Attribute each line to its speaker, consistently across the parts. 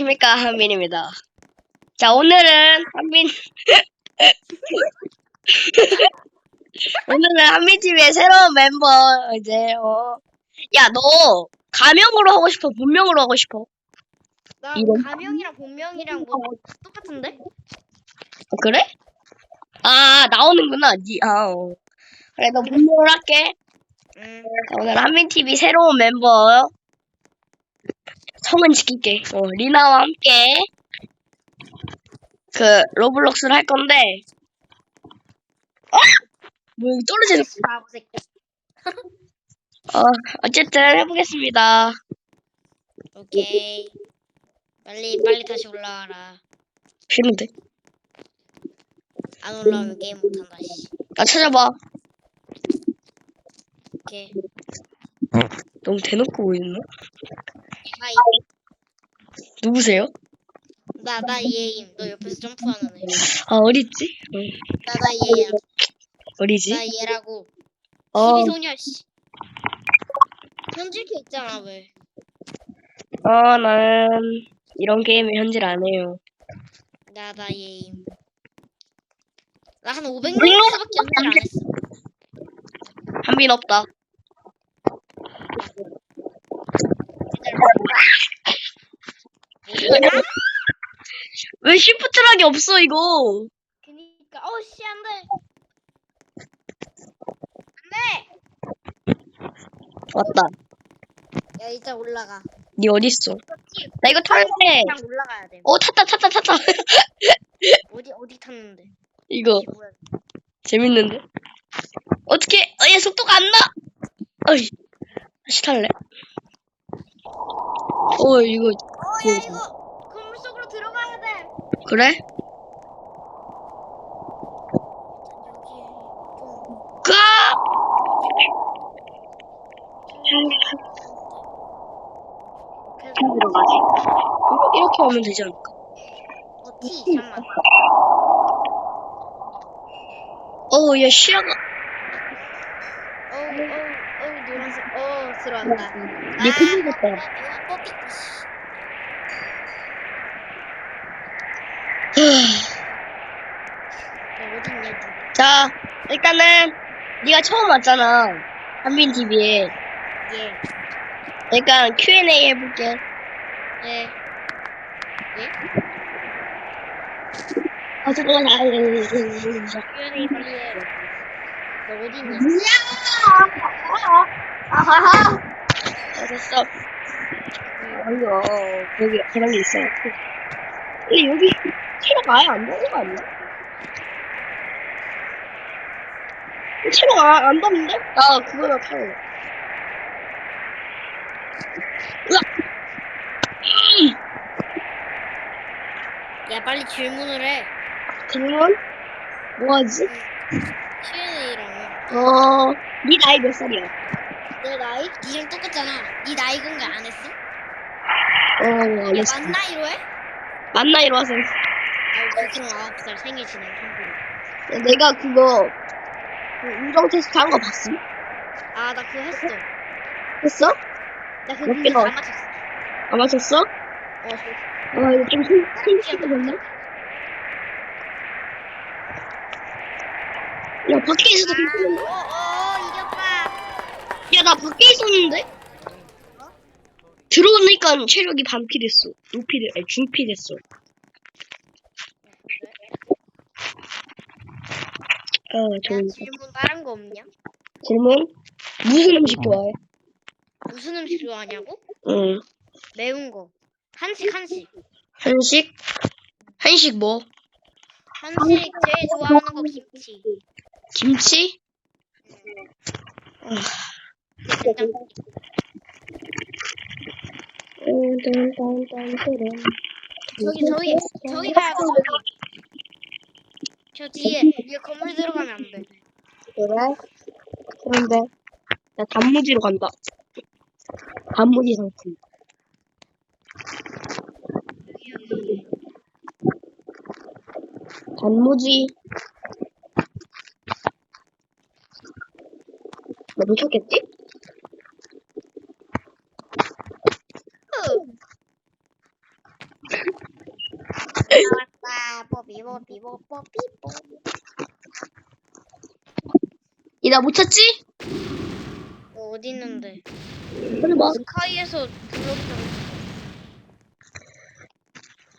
Speaker 1: 안녕하십니까 한빈입니다. 자 오늘은 한빈 오늘은 한빈 TV의 새로운 멤버 이제 어. 어야너 가명으로 하고 싶어 본명으로 하고 싶어
Speaker 2: 나
Speaker 1: 이름?
Speaker 2: 가명이랑 본명이랑 뭐 똑같은데?
Speaker 1: 어, 그래? 아 나오는구나 니 아, 어. 그래 너 본명으로 할게
Speaker 2: 응.
Speaker 1: 자, 오늘 한빈 TV 새로운 멤버 성은 지킬게 어, 리나와 함께 그 로블록스를 할 건데 어? 뭐 여기 떨어지는
Speaker 2: 바보 새끼.
Speaker 1: 어, 어쨌든 해보겠습니다.
Speaker 2: 오케이. 빨리 빨리 다시 올라와라.
Speaker 1: 싫은데?
Speaker 2: 안 올라오면 게임 못한다. 씨.
Speaker 1: 나 찾아봐.
Speaker 2: 오케이.
Speaker 1: 너무 대놓고 보이나?
Speaker 2: 하이.
Speaker 1: 누구세요?
Speaker 2: 나나 이해임. 너 옆에서 점프하는 애.
Speaker 1: 아, 어딨지? 응,
Speaker 2: 나나 이해야.
Speaker 1: 어디지?
Speaker 2: 나 얘라고.
Speaker 1: 어,
Speaker 2: 12소녀 씨. 현질캐 있잖아 왜?
Speaker 1: 어, 나는 이런 게임에 현질 안 해요.
Speaker 2: 나나 이해임. 나 한 500명밖에 현질 안 했어.
Speaker 1: 한빈 없다.
Speaker 2: 뭐야?
Speaker 1: 왜 시프트락이 없어, 이거?
Speaker 2: 그니까 어씨 안돼.
Speaker 1: 왔다.
Speaker 2: 야 이제 올라가.
Speaker 1: 니 어딨어? 나 이거 탈래.
Speaker 2: 그냥 올라가야 돼.
Speaker 1: 어, 탔다, 탔다, 탔다.
Speaker 2: 어디 어디 탔는데?
Speaker 1: 이거,
Speaker 2: 이게 뭐야?
Speaker 1: 재밌는데? 어떻게, 어, 얘 속도가 안 나! 어이, 다시 탈래. 어, 이거,
Speaker 2: 어야 이거 건물 속으로 들어가야 돼.
Speaker 1: 그래? 가!
Speaker 2: 이렇게
Speaker 1: 들어가지? 이거 이렇게 하면 되지 않을까?
Speaker 2: 어 티 잠만.
Speaker 1: 어, 얘 시야가,
Speaker 2: 어우 어우 노란색. 어 들어왔다.
Speaker 1: 큰일 났다.
Speaker 2: 씨. 야 어디 있냐? 너.
Speaker 1: 자, 일단은, 네가 처음 왔잖아. 한빈 TV에.
Speaker 2: 예.
Speaker 1: 일단 Q&A 해볼게.
Speaker 2: 예. 예?
Speaker 1: 아, 잠깐만, 아, 아, 아, 아, 아.
Speaker 2: Q&A 빨리 해. 너 어디 있냐?
Speaker 1: 아하하. 어, 됐어. 아니요, 여기 그런 게 있어요. 근데 여기 체력 아예 안 되는 거 아니야? 체력 아, 안 닿는데? 나 그거나 타요. 으악! 음,
Speaker 2: 야 빨리 질문을 해.
Speaker 1: 질문? 뭐하지? 어, 네 나이 몇 살이야?
Speaker 2: 내 나이? 니랑 똑같잖아. 니 나이 공개 안 했어?
Speaker 1: 어,
Speaker 2: 야,
Speaker 1: 알겠어.
Speaker 2: 만 나이로 해?
Speaker 1: 만 나이로 하세요.
Speaker 2: 아, 그럼 아홉 살 생일 지낸 친구.
Speaker 1: 내가 그거, 그 우정 테스트 한 거 봤어?
Speaker 2: 아, 나 그거 했어.
Speaker 1: 했어?
Speaker 2: 나 그거
Speaker 1: 몇
Speaker 2: 근데
Speaker 1: 개나
Speaker 2: 다 맞췄어.
Speaker 1: 안 맞췄어?
Speaker 2: 어, 저-
Speaker 1: 아, 이거 좀 힘,
Speaker 2: 나
Speaker 1: 힘쓰게 됐네? 야, 밖에 있어도 괜찮은데?
Speaker 2: 어, 어, 이겼다.
Speaker 1: 야, 나 밖에 있었는데? 들어오니까 체력이 반피 됐어. 높이 됐, 아니, 중피 됐어. 아,
Speaker 2: 야,
Speaker 1: 좋은
Speaker 2: 질문 다른 거 없냐?
Speaker 1: 질문? 무슨 음식 좋아해?
Speaker 2: 무슨 음식 좋아하냐고?
Speaker 1: 응.
Speaker 2: 매운 거. 한식, 한식.
Speaker 1: 한식? 한식 뭐?
Speaker 2: 한식 제일 좋아하는 거 김치.
Speaker 1: 김치?
Speaker 2: 저기, 저기, 저기 가야 돼, 저기. 저 뒤에, 뒤에 건물 들어가면 안 돼.
Speaker 1: 그래? 그런데 나 단무지로 간다. 단무지 상품. 단무지.
Speaker 2: 나왔다. 뽀삐 뽀삐 뽀삐 뽀삐.
Speaker 1: 이나 못 찾지?
Speaker 2: 어, 어디 있는데?
Speaker 1: 설마
Speaker 2: 스카이에서 블록이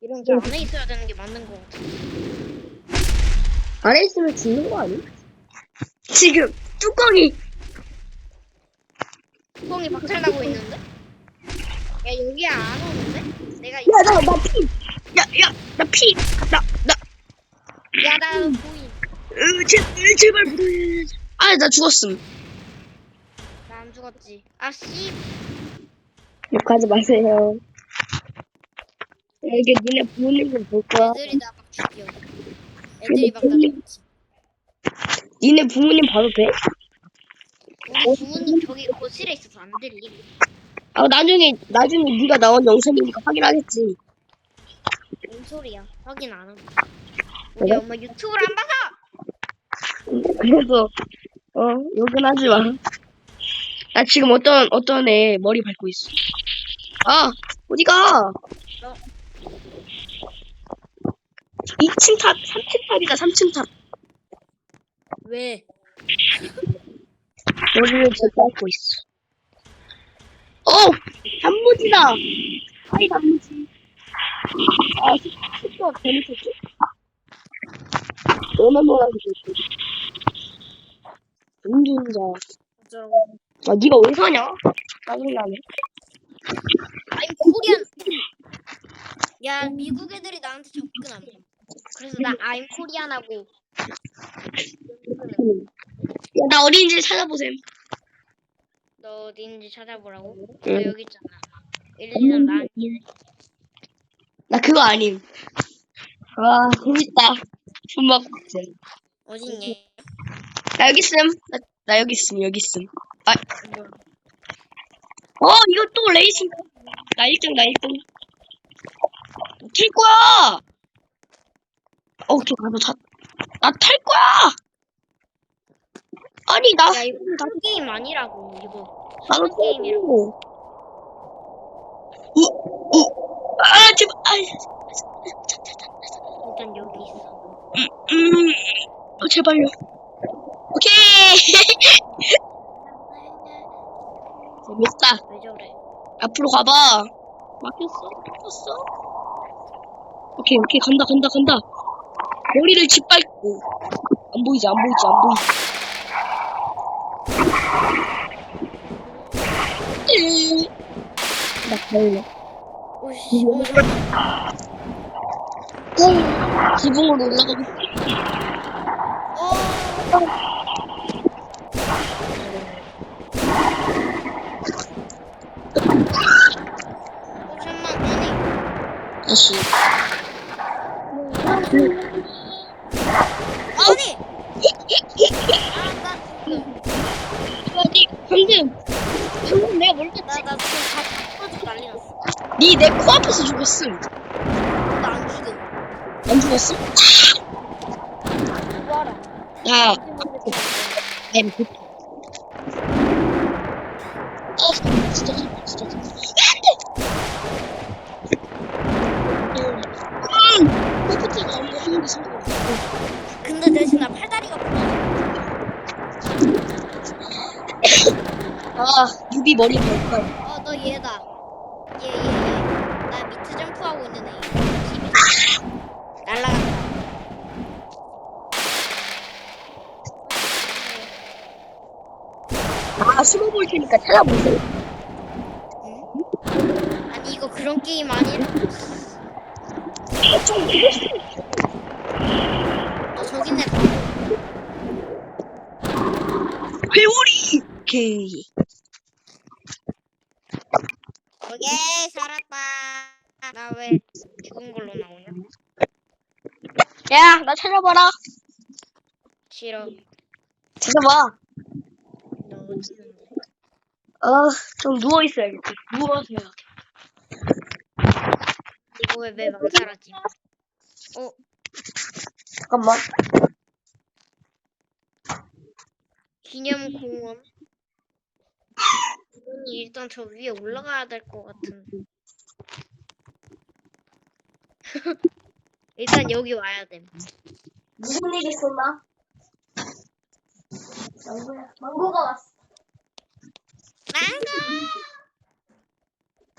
Speaker 2: 이런 게 안에 있어야 되는 게 맞는 것 같아.
Speaker 1: 안에 있으면 죽는 거 아니? 지금 뚜껑이
Speaker 2: 뚜껑이 박살나고 있는데? 야 여기 안 오는데? 내가
Speaker 1: 야 나 나 피 야 야 나 피 나 나
Speaker 2: 야나 보인.
Speaker 1: 으, 제발 제발 불을 아나 죽었음
Speaker 2: 나 안 죽었지. 아 씨.
Speaker 1: 욕하지 마세요 이게 니네 부모님을 볼 거야
Speaker 2: 애들이 나 막 죽여. 애들이 막 날렸지.
Speaker 1: 니네 부모님 봐도 돼?
Speaker 2: 우리 부모님 저기 거실에 있어서 안 들리.
Speaker 1: 아 나중에 나중에 네가 나온 영상이니까 확인하겠지
Speaker 2: 뭔 소리야? 확인 안 하고. 우리
Speaker 1: 그래?
Speaker 2: 엄마 유튜브를 안 봐서.
Speaker 1: 그래서 어 욕은 하지 마. 나 지금 어떤 어떤 애 머리 밟고 있어. 아 어디가? 2층 탑, 3층 탑이다 3층 탑.
Speaker 2: 왜?
Speaker 1: 머리를 밟고 있어. 어 단무지다. 아이 단무지. 아 숙소 재밌었지? 너만 놀아도 좋지. 운전자.
Speaker 2: 어쩌라고?
Speaker 1: 아 네가 왜 사냐? 짜증나네.
Speaker 2: 아니 코리안. 야 미국 애들이 나한테 접근 안 해. 그래서 나 I'm 코리안하고.
Speaker 1: 야, 나 어린이집 찾아보셈.
Speaker 2: 너 어딘지 찾아보라고?
Speaker 1: 응.
Speaker 2: 너 여기 있잖아. 1, 2, 3 나한테.
Speaker 1: 나 그거 아님. 와, 재밌다. 숨막박제.
Speaker 2: 어딨니?
Speaker 1: 나 여기 있음. 나, 나 여기 있음, 여기 있음. 아,
Speaker 2: 뭐,
Speaker 1: 어, 이거 또 레이싱. 나 1등, 나 1등. 탈 거야! 어, 저 가서 차, 나탈 거야! 아니, 나,
Speaker 2: 야 이거 한 게임 아니라고 이거.
Speaker 1: 나도
Speaker 2: 한 게임이라고.
Speaker 1: 게임이라고. 우, 우, 아, 제발, 아,
Speaker 2: 일단 여기 있어.
Speaker 1: 음, 어, 제발요. 오케이! 재밌다.
Speaker 2: 왜 저래?
Speaker 1: 앞으로 가봐. 막혔어? 막혔어? 오케이, 오케이, 간다, 간다, 간다. 머리를 짓밟고. 안 보이지, 안 보이지, 안 보이지. 으. 나 가을래.
Speaker 2: 오씨.
Speaker 1: 음. 어, 지붕으로 올라가고.
Speaker 2: 어. 어, 잠만 아니.
Speaker 1: 다시.
Speaker 2: 아니. 아나 지금
Speaker 1: 어디, 방금. 방금 내가 뭘
Speaker 2: 나 나 지금 다 터지고 난리 났어.
Speaker 1: 니 내 코앞에서 죽었음.
Speaker 2: 나안 죽음.
Speaker 1: 안 죽었음? 야,
Speaker 2: 내
Speaker 1: 엠, 그. 아, 진짜, 진짜, 진짜. 음, 코프트가 하는 게.
Speaker 2: 근데 대신 나 팔다리가 부러져.
Speaker 1: 아, 유비 머리 볼걸.
Speaker 2: 어, 너 얘다. 얘, 얘, 얘. 나 밑에 점프하고 있는 애. 집에. 날라간다.
Speaker 1: 아, 숨어 볼 테니까 찾아보세요.
Speaker 2: 응? 아니, 이거 그런 게임 아니라.
Speaker 1: 아, 좀 그랬어.
Speaker 2: 너 저기 내
Speaker 1: 회오리! 오케이.
Speaker 2: 오케이, 살았다. 나왜 죽은 걸로 나오냐?
Speaker 1: 야, 나 찾아봐라.
Speaker 2: 싫어.
Speaker 1: 찾아봐.
Speaker 2: 너 어,
Speaker 1: 좀 누워있어야겠지. 누워서 해야
Speaker 2: 이거 왜매 망살았지? 어,
Speaker 1: 잠깐만.
Speaker 2: 기념공원. 이분이 일단 저 위에 올라가야 될 것 같은데. 일단 여기 와야 돼.
Speaker 1: 무슨 일 있었나? 망고야, 망고가 왔어.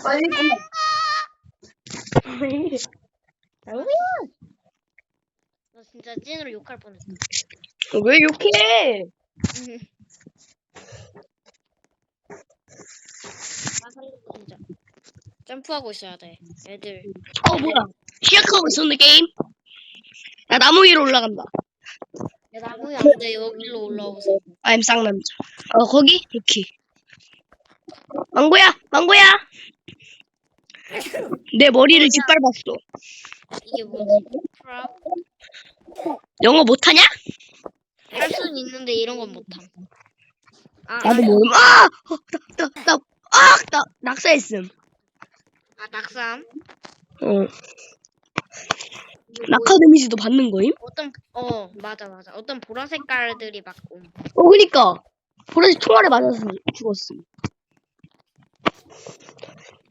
Speaker 1: 빨리 망고야.
Speaker 2: 너 진짜 찐으로 욕할 뻔했어.
Speaker 1: 왜 욕해?
Speaker 2: 아, 살려줘, 진짜. 점프하고 있어야 돼. 애들.
Speaker 1: 어 뭐야? 시작하고 있었는데 게임? 나 나무 위로 올라간다.
Speaker 2: 야, 나무야, 안 돼. 여기로 올라오세요.
Speaker 1: I'm 쌍남자. 어 거기? 오케이. 망고야, 망고야. 내 머리를 짓밟았어.
Speaker 2: 이게 뭐지?
Speaker 1: 영어 못하냐?
Speaker 2: 할 수는 있는데 이런 건 못함. 아,
Speaker 1: 나도
Speaker 2: 아,
Speaker 1: 모름. 아, 어, 나, 나, 나, 아, 나 낙사했음.
Speaker 2: 아, 낙삼.
Speaker 1: 어. 낙하 데미지도 받는 거임?
Speaker 2: 어떤 어 맞아 맞아 어떤 보라 색깔들이 막 옴.
Speaker 1: 어, 그니까. 보라색 총알에 맞아서 죽었음.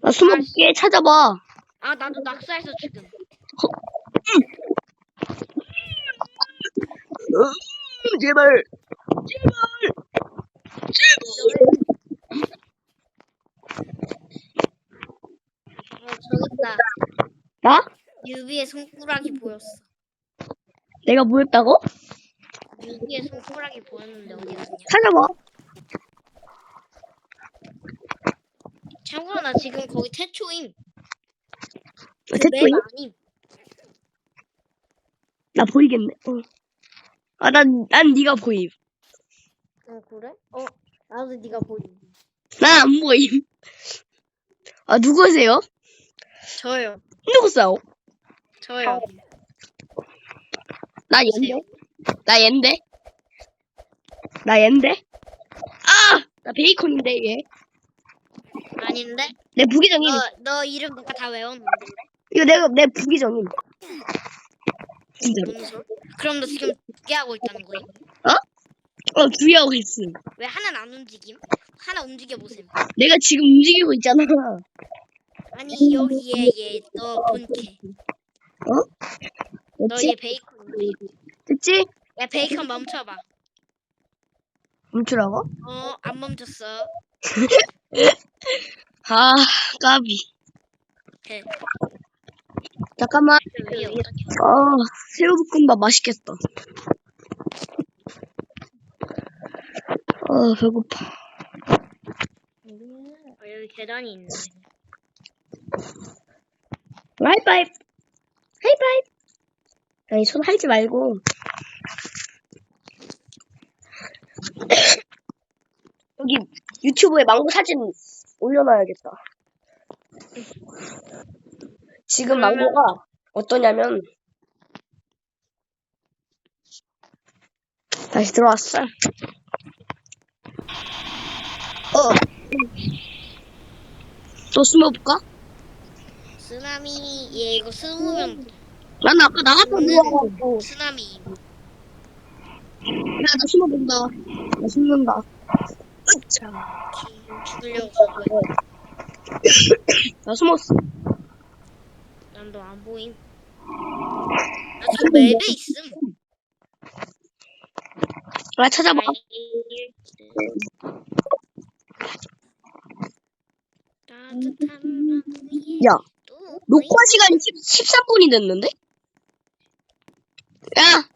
Speaker 1: 나 숨어볼게, 찾아봐.
Speaker 2: 아 나도 낙사해서 지금
Speaker 1: 음, 제발.
Speaker 2: 어 저기 있다
Speaker 1: 나?
Speaker 2: 유비의 손가락이 보였어
Speaker 1: 내가 뭐였다고?
Speaker 2: 유비의 손가락이 보였는데 어디 갔냐
Speaker 1: 찾아봐.
Speaker 2: 참고로 나 지금 거기 태초임 그
Speaker 1: 대초임?
Speaker 2: 맵 아님
Speaker 1: 나 보이겠네. 어. 아, 난, 난 네가 보임.
Speaker 2: 어 그래? 어 나도 네가 보임
Speaker 1: 난안 보임. 아, 누구세요?
Speaker 2: 저요
Speaker 1: 누구세요?
Speaker 2: 저요
Speaker 1: 나 옌데? 나 옌데? 나 옌데? 아! 나 베이컨인데, 얘.
Speaker 2: 아닌데
Speaker 1: 내 부기정임.
Speaker 2: 너 너 이름 내가 다 외웠는데
Speaker 1: 이거 내가, 내 부기정임. 진짜로.
Speaker 2: 무슨 소리? 그럼 너 지금 두개 하고 있다는 거임?
Speaker 1: 어, 주의하고 있음.
Speaker 2: 왜 하나는 안 움직임? 하나 움직여 보셈.
Speaker 1: 내가 지금 움직이고 있잖아.
Speaker 2: 아니 여기에 얘너 본캐. 너
Speaker 1: 됐지?
Speaker 2: 얘 베이컨.
Speaker 1: 됐지?
Speaker 2: 야 베이컨 멈춰봐.
Speaker 1: 멈추라고?
Speaker 2: 어 안 멈췄어.
Speaker 1: 아, 까비.
Speaker 2: 해.
Speaker 1: 잠깐만.
Speaker 2: 어떻게?
Speaker 1: 아, 새우볶음밥 맛있겠다. 아, 배고파.
Speaker 2: 어, 여기 계단이 있네.
Speaker 1: 하이파이브. 하이파이브. 아니, 손 할지 말고. 여기 유튜브에 망고 사진 올려놔야겠다. 지금
Speaker 2: 그러면-
Speaker 1: 망고가 어떠냐면 다시 들어왔어. 어. 또 숨어볼까?
Speaker 2: 쓰나미 얘 이거 숨으면
Speaker 1: 난 아까 나갔다
Speaker 2: 저는-
Speaker 1: 들어와가지고
Speaker 2: 쓰나미.
Speaker 1: 야, 나 숨어본다. 나 숨는다.
Speaker 2: 죽으려고 저거.
Speaker 1: 나 숨었어.
Speaker 2: 난너 안 보임. 나저 맵에 있음.
Speaker 1: 나 찾아봐.
Speaker 2: 따뜻한 밤 위에
Speaker 1: 야,
Speaker 2: 또
Speaker 1: 녹화 시간이 10, 13분이 됐는데? 야,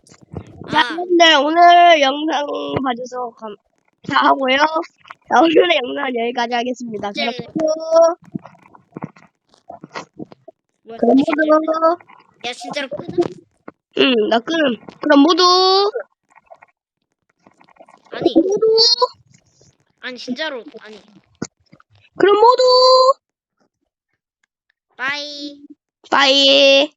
Speaker 1: 자,
Speaker 2: 아,
Speaker 1: 여러분들 오늘 영상 봐줘서 감 사하고요. 자, 오늘의 영상은 여기까지 하겠습니다. 그럼
Speaker 2: 네.
Speaker 1: 모두,
Speaker 2: 뭐야,
Speaker 1: 그럼
Speaker 2: 돼?
Speaker 1: 모두,
Speaker 2: 야 진짜로 끄다.
Speaker 1: 응, 나 끊음. 그럼 모두,
Speaker 2: 아니
Speaker 1: 모두,
Speaker 2: 아니 진짜로 아니.
Speaker 1: 그럼 모두,
Speaker 2: 빠이.
Speaker 1: 빠이.